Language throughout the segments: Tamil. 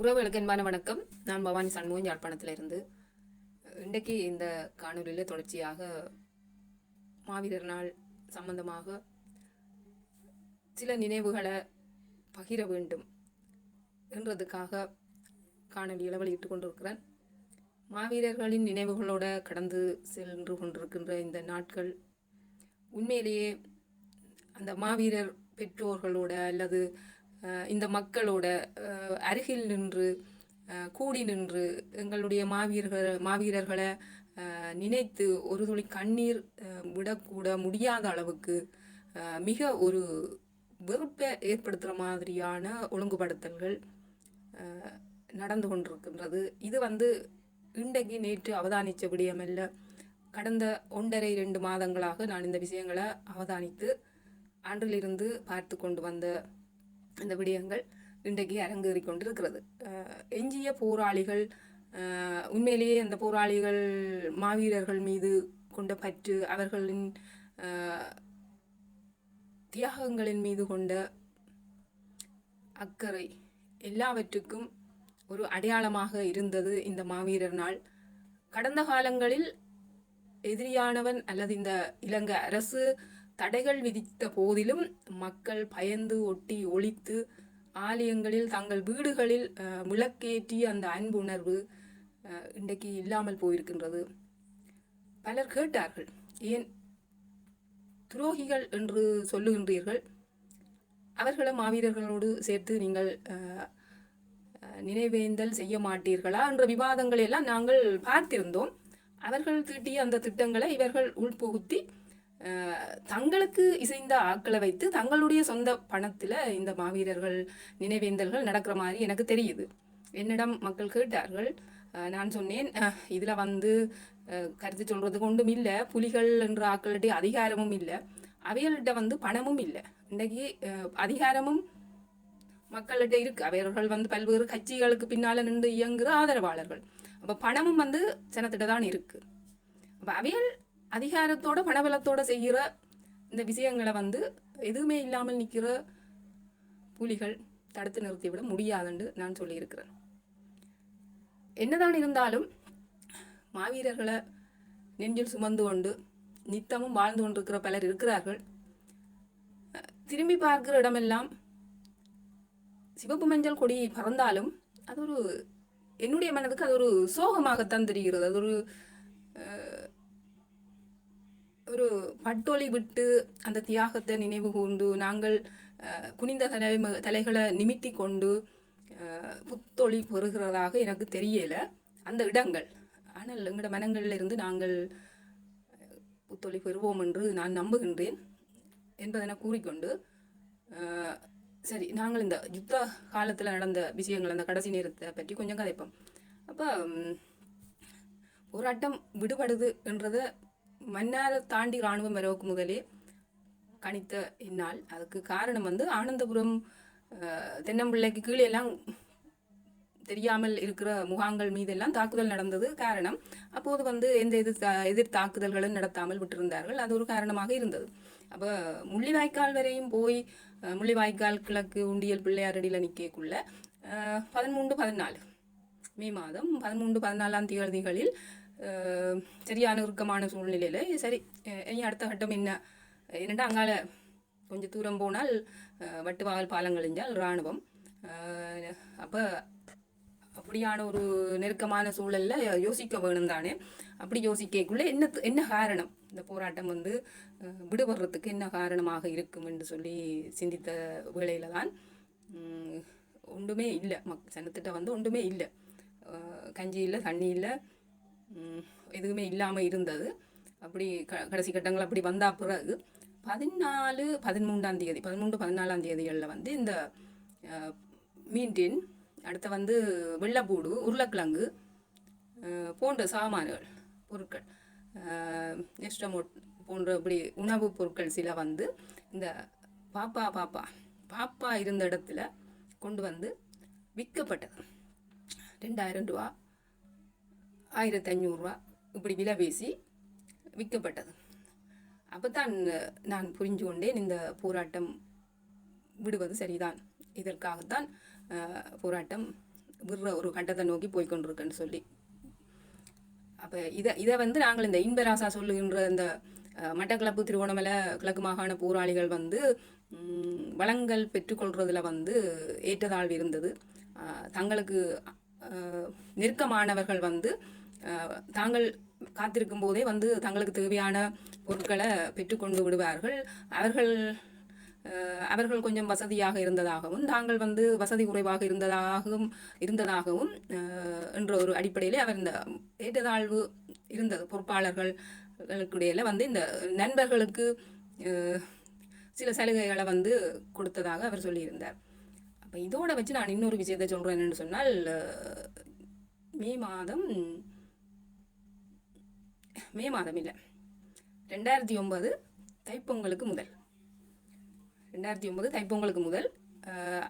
உறவுகளுக்கு அன்பான வணக்கம். நான் பவானி சண்முகம் யாழ்ப்பாணத்திலிருந்து. இன்றைக்கு இந்த காணொலியில் தொடர்ச்சியாக மாவீரர் நாள் சம்பந்தமாக சில நினைவுகளை பகிர வேண்டும் என்றதுக்காக காணொலி வெளியிட்டு கொண்டிருக்கிறேன். மாவீரர்களின் நினைவுகளோடு கடந்து சென்று கொண்டிருக்கின்ற இந்த நாட்கள் உண்மையிலேயே அந்த மாவீரர் பெற்றோர்களோட அல்லது இந்த மக்களோட அருகில் நின்று கூடி நின்று எங்களுடைய மாவீரர்கள் மாவீரர்களை நினைத்து ஒரு துளி கண்ணீர் விடக்கூட முடியாத அளவுக்கு மிக ஒரு வெறுப்பை ஏற்படுத்துகிற மாதிரியான ஒழுங்குபடுத்தல்கள் நடந்து கொண்டிருக்கின்றது. இது வந்து இன்றைக்கு நேற்று அவதானித்த விடயமல்ல. கடந்த ஒன்றரை ரெண்டு மாதங்களாக நான் இந்த விஷயங்களை அவதானித்து அன்றிலிருந்து பார்த்து கொண்டு வந்த இந்த விடயங்கள் இன்றைக்கு அரங்கேறி கொண்டிருக்கிறது எஞ்சிய போராளிகள் உண்மையிலேயே அந்த போராளிகள் மாவீரர்கள் மீது கொண்ட பற்று அவர்களின் தியாகங்களின் மீது கொண்ட அக்கறை எல்லாவற்றுக்கும் ஒரு அடையாளமாக இருந்தது இந்த மாவீரர் நாள். கடந்த காலங்களில் எதிரியானவன் அல்லது இந்த இலங்கை அரசு தடைகள் விதித்த போதிலும் மக்கள் பயந்து ஒட்டி ஒழித்து ஆலயங்களில் தங்கள் வீடுகளில் விளக்கேற்றி அந்த அன்புணர்வு இன்றைக்கு இல்லாமல் போயிருக்கின்றது. பலர் கேட்டார்கள் ஏன் துரோகிகள் என்று சொல்லுகின்றீர்கள்? அவர்களை மாவீரர்களோடு சேர்த்து நீங்கள் நினைவேந்தல் செய்ய மாட்டீர்களா? என்ற விவாதங்களை எல்லாம் நாங்கள் பார்த்திருந்தோம். அவர்கள் தீட்டிய அந்த திட்டங்களை இவர்கள் உள்புகுத்தி தங்களுக்கு இசைந்த ஆட்களை வைத்து தங்களுடைய சொந்த பணத்தில் இந்த மாவீரர்கள் நினைவேந்தல்கள் நடக்கிற மாதிரி எனக்கு தெரியுது. என்னிடம் மக்கள் கேட்டார்கள் நான் சொன்னேன் இதில் வந்து கருத்து சொல்கிறதுக்கு ஒன்றும் இல்லை புலிகள் என்ற ஆட்கள்கிட்ட அதிகாரமும் இல்லை அவைகள்கிட்ட வந்து பணமும் இல்லை. இன்றைக்கி அதிகாரமும் மக்கள்கிட்ட இருக்குது அவர்கள் வந்து பல்வேறு கட்சிகளுக்கு பின்னால் நின்று இயங்குகிற ஆதரவாளர்கள். அப்போ பணமும் வந்து ஜனத்திட்ட தான் இருக்குது அப்போ அவையல் அதிகாரத்தோட பணபலத்தோட செய்கிற இந்த விஷயங்களை வந்து எதுவுமே இல்லாமல் நிற்கிற புலிகள் தடுத்து நிறுத்திவிட முடியாதுன்னு நான் சொல்லியிருக்கிறேன். என்னதான் இருந்தாலும் மாவீரர்களை நெஞ்சில் சுமந்து கொண்டு நித்தமும் வாழ்ந்து கொண்டிருக்கிற பலர் இருக்கிறார்கள். திரும்பி பார்க்கிற இடமெல்லாம் சிவப்பு மஞ்சள் கொடி பறந்தாலும் அது ஒரு என்னுடைய மனதுக்கு அது ஒரு சோகமாகத்தான் தெரிகிறது. அது ஒரு ஒரு பட்டொலி விட்டு அந்த தியாகத்தை நினைவு கூர்ந்து நாங்கள் குனிந்த தலை தலைகளை நிமித்தி கொண்டு அஹ், புத்தொளி பெறுகிறதாக எனக்கு தெரியலை. அந்த இடங்கள். ஆனால் எங்களோட மனங்களில் இருந்து நாங்கள் புத்தொளி பெறுவோம் என்று நான் நம்புகின்றேன் என்பதனை கூறிக்கொண்டு சரி நாங்கள் இந்த யுத்த காலத்தில் நடந்த விஷயங்கள் அந்த கடைசி நேரத்தை பற்றி கொஞ்சம் கதைப்போம். அப்போ போராட்டம் விடுபடுது என்றதை மன்னாரை தாண்டி இராணுவம் வரவுக்கு முதலே கணித்த என்னால் அதுக்கு காரணம் வந்து ஆனந்தபுரம் தென்னம்பிள்ளைக்கு கீழே எல்லாம் தெரியாமல் இருக்கிற முகாங்கள் மீதெல்லாம் தாக்குதல் நடந்தது காரணம். அப்போது வந்து எந்த எதிர் எதிர் தாக்குதல்களும் நடத்தாமல் விட்டிருந்தார்கள். அது ஒரு காரணமாக இருந்தது. அப்போ முள்ளிவாய்க்கால் வரையும் போய் முள்ளிவாய்க்கால் கிழக்கு உண்டியல் பிள்ளையாரடியில் நிற்கக்குள்ள பதிமூன்று பதினாலு மே மாதம் பதிமூன்று பதினாலாம் தேதிகளில் சரியான உருக்கமான சூழ்நிலையில் சரி இனி அடுத்த கட்டம் என்ன? என்னடா அங்கால கொஞ்சம் தூரம் போனால் அஹ், வட்டுவாகல் பாலங்கழிஞ்சால் இராணுவம். அப்போ அப்படியான ஒரு நெருக்கமான சூழலில் யோசிக்க வேணும் தானே. அப்படி யோசிக்கக்குள்ளே என்ன என்ன காரணம்? இந்த போராட்டம் வந்து விடுபடுறதுக்கு என்ன காரணமாக இருக்கும் என்று சொல்லி சிந்தித்த வேளையில தான் ஒன்றுமே இல்லை. மக் சனத்திட்ட வந்து ஒன்றுமே இல்லை. கஞ்சி இல்லை தண்ணி இல்லை. எதுவுமே இல்லாமல் இருந்தது. அப்படி க கடைசி கட்டங்கள் அப்படி வந்த பிறகு பதினாலு பதிமூன்றாம் தேதி பதிமூன்று பதினாலாம் தேதிகளில் வந்து இந்த மீன்டின் மீன் அடுத்து வந்து வெள்ளைப்பூடு உருளைக்கிழங்கு போன்ற சாமான்கள் பொருட்கள் எஸ்டமோட் போன்ற இப்படி உணவுப் பொருட்கள் சில வந்து இந்த பாப்பா பாப்பா பாப்பா இருந்த இடத்துல கொண்டு வந்து விற்கப்பட்டது. ரெண்டாயிரம் ரூபா ஆயிரத்தி ஐநூறுரூவா இப்படி விலை பேசி விற்கப்பட்டது. அப்போ தான் நான் புரிஞ்சு கொண்டேன் இந்த போராட்டம் விடுவது சரிதான். இதற்காகத்தான் போராட்டம் விடுற ஒரு கட்டத்தை நோக்கி போய்கொண்டிருக்குன்னு சொல்லி. அப்போ இதை இதை வந்து நாங்கள் இந்த இன்பராசா சொல்லுகின்ற இந்த அஹ், மட்டக்களப்பு திருவோணமலை கிழக்கு மாகாண போராளிகள் வந்து வளங்கள் பெற்றுக்கொள்றதுல வந்து ஏற்றதாழ்வு இருந்தது. தங்களுக்கு நெருக்கமானவர்கள் வந்து தாங்கள் காத்திருக்கும் போதே வந்து தங்களுக்கு தேவையான பொருட்களை பெற்றுக்கொண்டு விடுவார்கள். அவர்கள் அவர்கள் கொஞ்சம் வசதியாக இருந்ததாகவும் தாங்கள் வந்து வசதி குறைவாக இருந்ததாகவும் இருந்ததாகவும் என்ற ஒரு அடிப்படையிலே அவர் இந்த ஏற்றத்தாழ்வு இருந்தது. பொறுப்பாளர்களுக்கிடையில வந்து இந்த நண்பர்களுக்கு சில சலுகைகளை வந்து கொடுத்ததாக அவர் சொல்லியிருந்தார். அப்போ இதோட வச்சு நான் இன்னொரு விஷயத்தை சொல்கிறேன் என்னென்னு சொன்னால் மே மாதம் மே மாதம் இல்லை. ரெண்டாயிரத்தி ஒன்பது தைப்பொங்கலுக்கு முதல். ரெண்டாயிரத்தி ஒன்பது தைப்பொங்கலுக்கு முதல்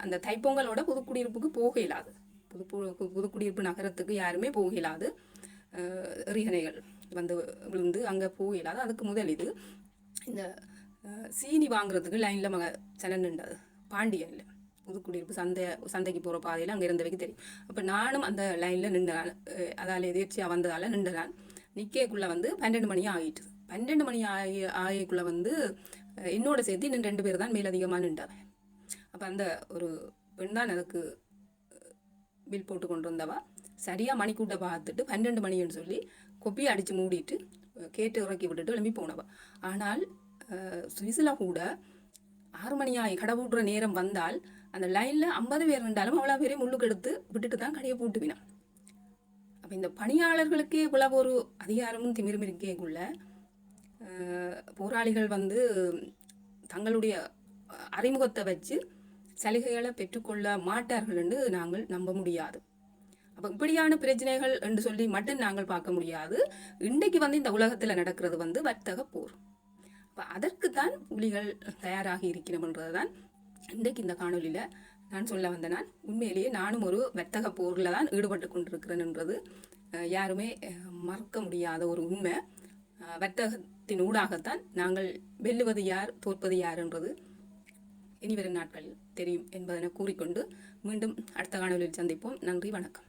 அந்த தைப்பொங்கலோட புதுக்குடியிருப்புக்கு போக இயலாது. புது புதுக்குடியிருப்பு நகரத்துக்கு யாருமே போக இயலாது. ரிகனைகள் வந்து விழுந்து அங்கே போக இயலாது. அதுக்கு முதல் இது இந்த சீனி வாங்குறதுக்கு லைனில் மக சனன் நின்றது. பாண்டியனில் புதுக்குடியிருப்பு சந்தை சந்தைக்கு போகிற பாதையில் அங்கே இருந்தவைக்கு தெரியும். அப்போ நானும் அந்த லைனில் நின்றேன் அதால் எதிர்ச்சியாக வந்ததால் நின்றேன் நிற்கக்குள்ளே வந்து பன்னெண்டு மணி ஆகிட்டு பன்னெண்டு மணி ஆகி ஆகிக்குள்ளே வந்து என்னோட சேர்த்து இன்னும் ரெண்டு பேர் தான் மேலதிகமாக நின்றவன் அப்போ அந்த ஒரு பெண் தான் அதுக்கு பில் போட்டு கொண்டு வந்தவா. சரியாக மணிக்கூட்டை பார்த்துட்டு பன்னெண்டு மணின்னு சொல்லி கொப்பியை அடித்து மூடிட்டு கேட்டு இறக்கி விட்டுட்டு கிளம்பி போனவா. ஆனால் சுவிஸில் கூட ஆறு மணி ஆகி கடை பூட்டுற நேரம் வந்தால் அந்த லைனில் ஐம்பது பேர் இருந்தாலும் அவ்வளோ பேரையும் முள்ளுக்கு எடுத்து விட்டுட்டு தான் கடையை பூட்டுவினான். அப்போ இந்த பணியாளர்களுக்கே இவ்வளவு ஒரு அதிகாரமும் திமிரும் இருக்கேக்குள்ள போராளிகள் வந்து தங்களுடைய அறிமுகத்தை வச்சு சலுகைகளை பெற்றுக்கொள்ள மாட்டார்கள் என்று நாங்கள் நம்ப முடியாது. அப்போ இப்படியான பிரச்சனைகள் என்று சொல்லி மட்டும் நாங்கள் பார்க்க முடியாது. இன்றைக்கு வந்து இந்த உலகத்தில் நடக்கிறது வந்து வர்த்தக போர். அப்போ அதற்குத்தான் புலிகள் தயாராகி இருக்கிறோம்ன்றது தான் இன்றைக்கு இந்த காணொலியில் நான் சொல்ல வந்த நான் உண்மையிலேயே நானும் ஒரு வர்த்தக போரில் தான் ஈடுபட்டு கொண்டிருக்கிறேன்ன்றது அஹ், யாருமே மறக்க முடியாத ஒரு உண்மை. வர்த்தகத்தின் ஊடாகத்தான் நாங்கள் வெல்லுவது யார் தோற்பது யார் என்றது இனிவரும் நாட்களில் தெரியும் என்பதனை கூறிக்கொண்டு மீண்டும் அடுத்த காணொலியில் சந்திப்போம். நன்றி வணக்கம்.